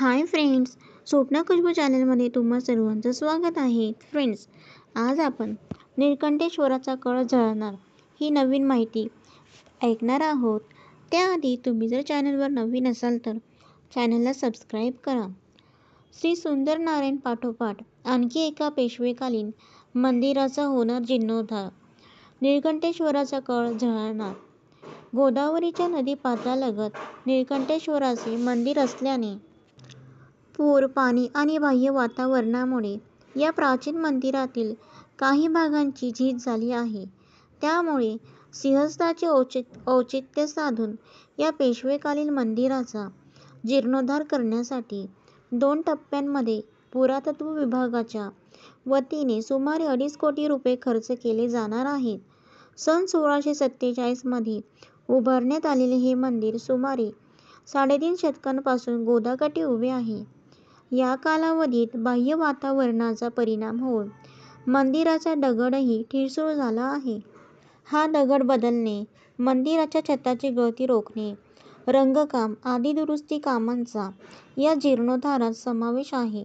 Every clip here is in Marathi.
हाय फ्रेंड्स स्वप्ना खुशबू चॅनलमध्ये तुम्हा सर्वांचं स्वागत आहे. फ्रेंड्स आज आपण निळकंठेश्वराचा कळ जळणार ही नवीन माहिती ऐकणार आहोत. त्याआधी तुम्ही जर चॅनलवर नवीन असाल तर चॅनलला सबस्क्राईब करा. श्री सुंदर नारायण पाठोपाठ आणखी एका पेशवेकालीन मंदिराचा होणार जीर्णोद्धार. निळकंठेश्वराचा कळ जळणार. गोदावरीच्या नदी पात्रालगत निळकंठेश्वराचे मंदिर असल्याने पूर पाणी आणि बाह्य वातावरणामुळे या प्राचीन मंदिरातील काही भागांची झीज झाली आहे. त्यामुळे सिंहस्थाचे औचित औचित्य साधून या पेशवेकालीन मंदिराचा जीर्णोद्धार करण्यासाठी दोन टप्प्यांमध्ये पुरातत्व विभागाच्या वतीने सुमारे अडीच कोटी रुपये खर्च केले जाणार आहेत. सन सोळाशे सत्तेचाळीसमध्ये उभारण्यात आलेले हे मंदिर सुमारे साडेतीन शतकांपासून गोदाकाठी उभे आहे. या कालावधीत बाह्य वातावरणाचा परिणाम होऊन मंदिराचा दगडही ठिसूळ झाला आहे. हा दगड बदलणे मंदिराच्या छताची गळती रोखणे रंगकाम आदी दुरुस्ती कामांचा या जीर्णोद्धारात समावेश आहे.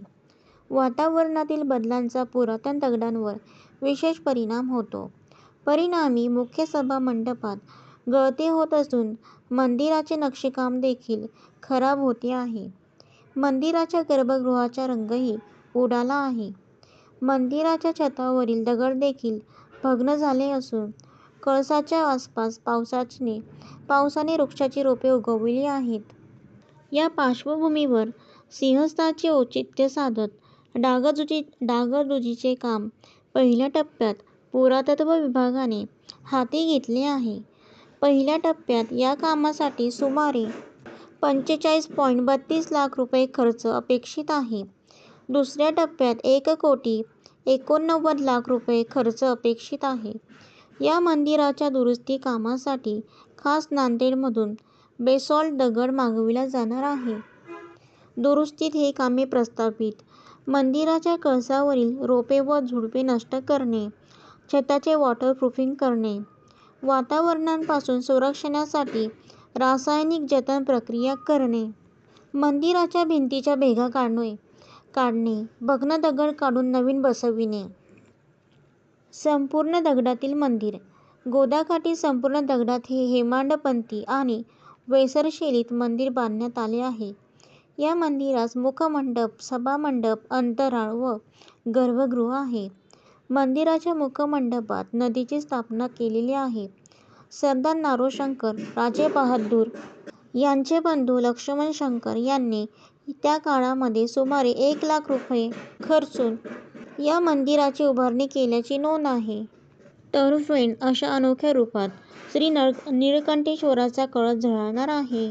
वातावरणातील बदलांचा पुरातन दगडांवर विशेष परिणाम होतो. परिणामी मुख्य सभा मंडपात गळती होत असून मंदिराचे नक्षीकाम देखील खराब होते आहे. मंदिराच्या गर्भगृहाचा रंगही उडाला आहे. मंदिराच्या छतावरील दगड देखील भग्न झाले असून कळसाच्या आसपास पावसाने पावसाने वृक्षाची रोपे उगवली आहेत. या पार्श्वभूमीवर सिंहस्थाचे औचित्य साधत डागदुजी डागडुजीचे काम पहिल्या टप्प्यात पुरातत्व विभागाने हाती घेतले आहे. पहिल्या टप्प्यात या कामासाठी सुमारे पंचेचाळीस पॉईंट बत्तीस लाख रुपये खर्च अपेक्षित आहे. दुसऱ्या टप्प्यात एक कोटी एकोणनव्वद लाख रुपये खर्च अपेक्षित आहे. या मंदिराच्या दुरुस्ती कामासाठी खास नांदेडमधून बेसॉल्ट दगड मागविला जाणार आहे. दुरुस्तीत हे कामे प्रस्तावित मंदिराच्या कळसावरील रोपे व झुडपे नष्ट करणे छताचे वॉटरप्रूफिंग करणे वातावरणापासून संरक्षणासाठी रासायनिक जतन प्रक्रिया करणे. मंदिराच्या भिंतीच्या भेगा काढणे. काढणे. भग्न दगड काढून नवीन बसविणे. संपूर्ण दगडातील मंदिर. गोदाकाठी संपूर्ण दगडात हे हेमाडपंथी आणि वेसर शैलीत मंदिर बांधण्यात आले आहे. या मंदिरास मुखमंडप सभामंडप अंतराळ व गर्भगृह आहे. मंदिराच्या मुखमंडपात नदीची स्थापना केलेली आहे. सरदार नारोशंकर राजेबहादूर यांचे बंधू लक्ष्मणशंकर यांनी त्या काळामध्ये सुमारे एक लाख रुपये खर्चून या मंदिराची उभारणी केल्याची नोंद आहे. तर फ्रेंड अशा अनोख्या रूपात श्री नळ निळकंठेश्वराचा कळस झळणार आहे.